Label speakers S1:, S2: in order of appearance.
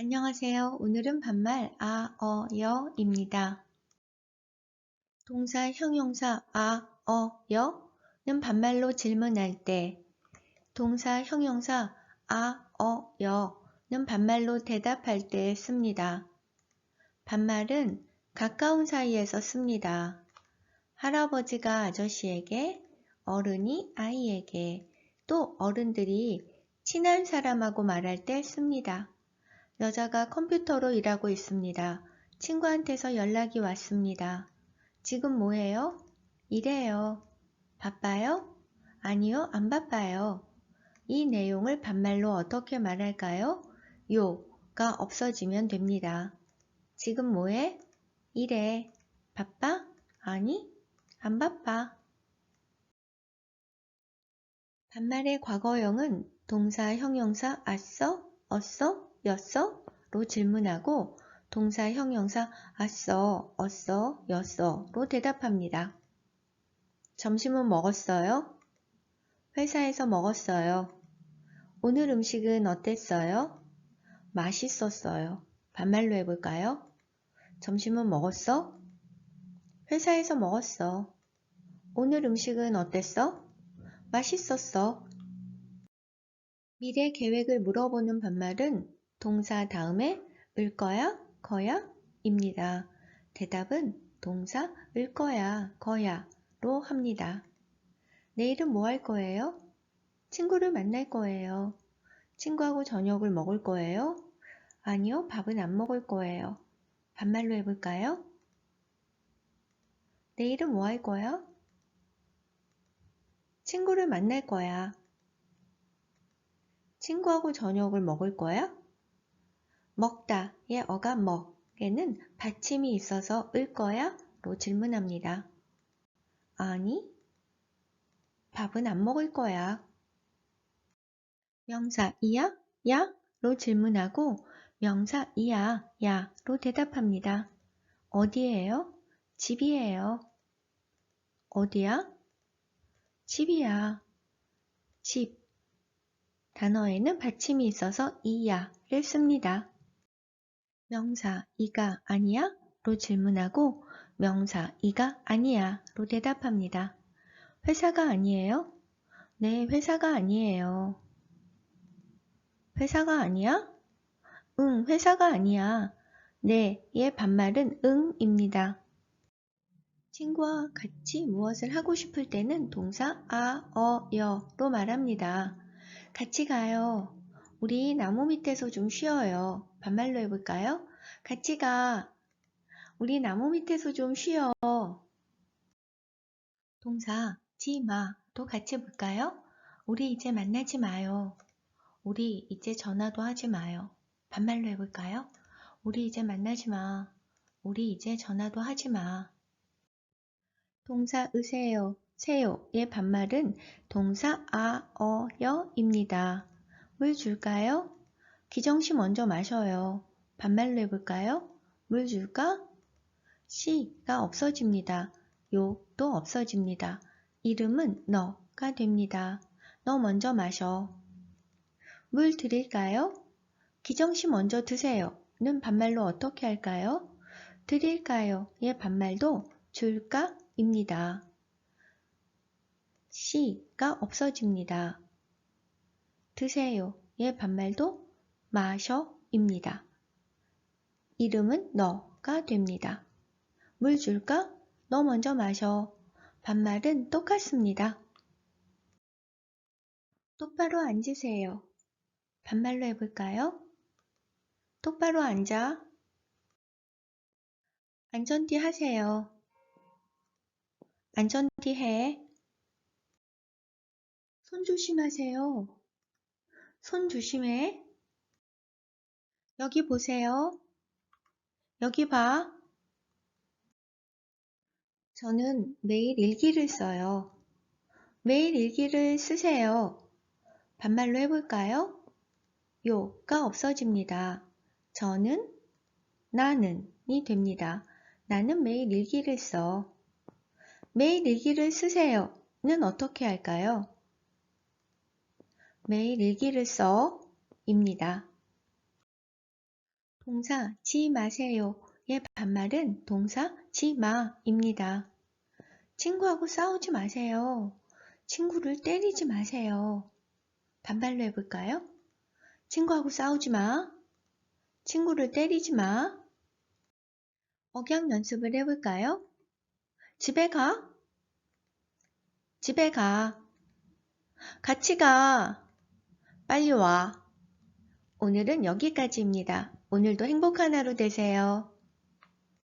S1: 안녕하세요. 오늘은 반말 아, 어, 여 입니다. 동사 형용사 아, 어, 여는 반말로 질문할 때 동사 형용사 아, 어, 여는 반말로 대답할 때 씁니다. 반말은 가까운 사이에서 씁니다. 할아버지가 아저씨에게, 어른이 아이에게, 또 어른들이 친한 사람하고 말할 때 씁니다. 여자가 컴퓨터로 일하고 있습니다. 친구한테서 연락이 왔습니다. 지금 뭐해요? 일해요. 바빠요? 아니요, 안 바빠요. 이 내용을 반말로 어떻게 말할까요? 요가 없어지면 됩니다. 지금 뭐해? 일해. 바빠? 아니, 안 바빠. 반말의 과거형은 동사, 형용사, 아써, 어써, 였어? 로 질문하고 동사 형용사 아써, 어써, 였어 로 대답합니다. 점심은 먹었어요? 회사에서 먹었어요. 오늘 음식은 어땠어요? 맛있었어요. 반말로 해볼까요? 점심은 먹었어? 회사에서 먹었어. 오늘 음식은 어땠어? 맛있었어. 미래 계획을 물어보는 반말은 동사 다음에 을 거야, 거야? 입니다. 대답은 동사 을 거야, 거야로 합니다. 내일은 뭐 할 거예요? 친구를 만날 거예요. 친구하고 저녁을 먹을 거예요? 아니요, 밥은 안 먹을 거예요. 반말로 해볼까요? 내일은 뭐 할 거야? 친구를 만날 거야. 친구하고 저녁을 먹을 거야? 먹다의 어가 먹에는 받침이 있어서 을 거야? 로 질문합니다. 아니, 밥은 안 먹을 거야. 명사 이야? 야? 로 질문하고 명사 이야, 야? 로 대답합니다. 어디에요? 집이에요. 어디야? 집이야. 집. 단어에는 받침이 있어서 이야를 씁니다. 명사 이가 아니야? 로 질문하고 명사 이가 아니야 로 대답합니다. 회사가 아니에요? 네, 회사가 아니에요. 회사가 아니야? 응, 회사가 아니야. 네, 얘 반말은 응입니다. 친구와 같이 무엇을 하고 싶을 때는 동사 아, 어, 여로 말합니다. 같이 가요. 우리 나무 밑에서 좀 쉬어요. 반말로 해볼까요? 같이 가. 우리 나무 밑에서 좀 쉬어. 동사 지마도 같이 볼까요? 우리 이제 만나지 마요. 우리 이제 전화도 하지 마요. 반말로 해볼까요? 우리 이제 만나지 마. 우리 이제 전화도 하지 마. 동사 으세요, 세요의 반말은 동사 아, 어, 여입니다. 물 줄까요? 기정씨 먼저 마셔요. 반말로 해볼까요? 물 줄까? 씨가 없어집니다. 요도 없어집니다. 이름은 너가 됩니다. 너 먼저 마셔. 물 드릴까요? 기정씨 먼저 드세요. 는 반말로 어떻게 할까요? 드릴까요? 의 반말도 줄까? 입니다. 씨가 없어집니다. 드세요. 의 반말도 마셔입니다. 이름은 너가 됩니다. 물 줄까? 너 먼저 마셔. 반말은 똑같습니다. 똑바로 앉으세요. 반말로 해볼까요? 똑바로 앉아. 안전띠 하세요. 안전띠 해. 손 조심하세요. 손 조심해. 여기 보세요. 여기 봐. 저는 매일 일기를 써요. 매일 일기를 쓰세요. 반말로 해볼까요? 요가 없어집니다. 저는 나는이 됩니다. 나는 매일 일기를 써. 매일 일기를 쓰세요. 는 어떻게 할까요? 매일 일기를 써 입니다. 동사 지 마세요의 반말은 동사 지 마입니다. 친구하고 싸우지 마세요. 친구를 때리지 마세요. 반발로 해볼까요? 친구하고 싸우지 마. 친구를 때리지 마. 억양 연습을 해볼까요? 집에 가. 집에 가. 같이 가. 빨리 와. 오늘은 여기까지입니다. 오늘도 행복한 하루 되세요.